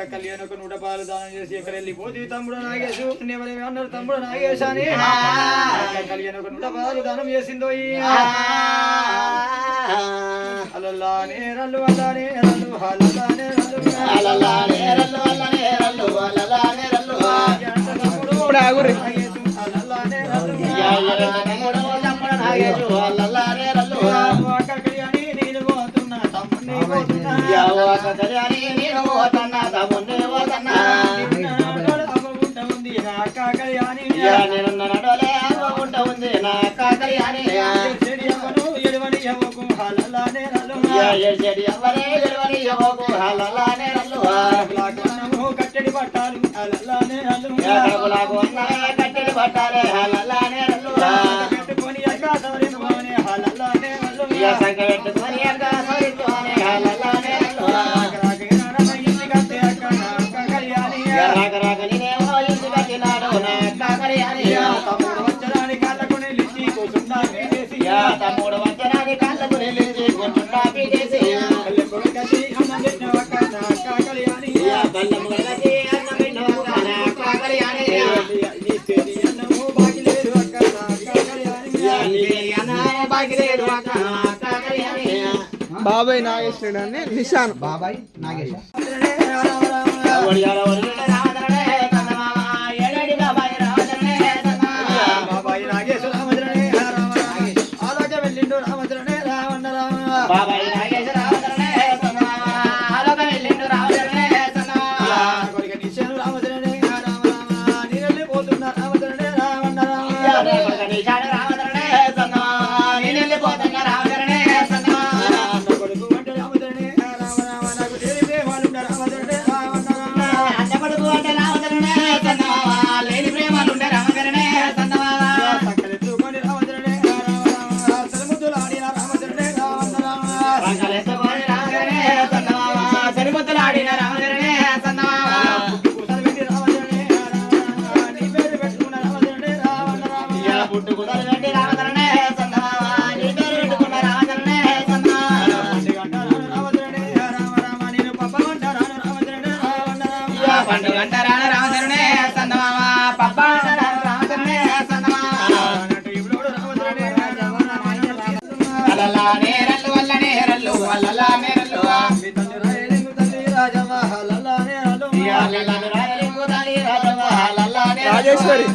అక్క కళ్యాణ్ ఒక నూట పాలు దానం చేసి ఎక్కడ వెళ్ళిపోతే తమ్ముడు నాగేశు ఎవరేమి అన్నారు తమ్ముడు నాగేశ్ అని అక్క కళ్యాణ్ ఒక నూట పాలు దానం చేసిందో ఇప్పుడు ఆగురి అక్క కళ్యాణి నేను పోతున్నా తమ్ముడిని పోతున్నా. ఉంది రల్లు లాగన్నము కట్టడి పట్టాలు కట్టెలు పట్టాలే హలలానే రల్లు పెట్టుకొని అక్క సవరించుకొని హలల్లానే రల్లు అక్క సరిపోనే హలలానే రల్లు రాక రాక నేనేమో బాబాయ్ నాగేశ్వరుడు అని నిషాన్ బాబాయ్ నాగేశ ఒడియాల ఒడియాల రాజేశ్వరి.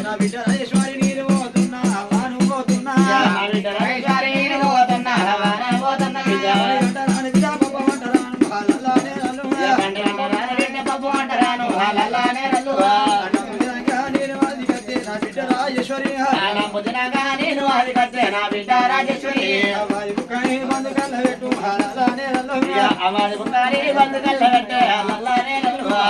నా బిడ్డ రాజేశ్వరి అమ్మాయి బంధుకల్ల పెట్టే అల్లనే నల్లువా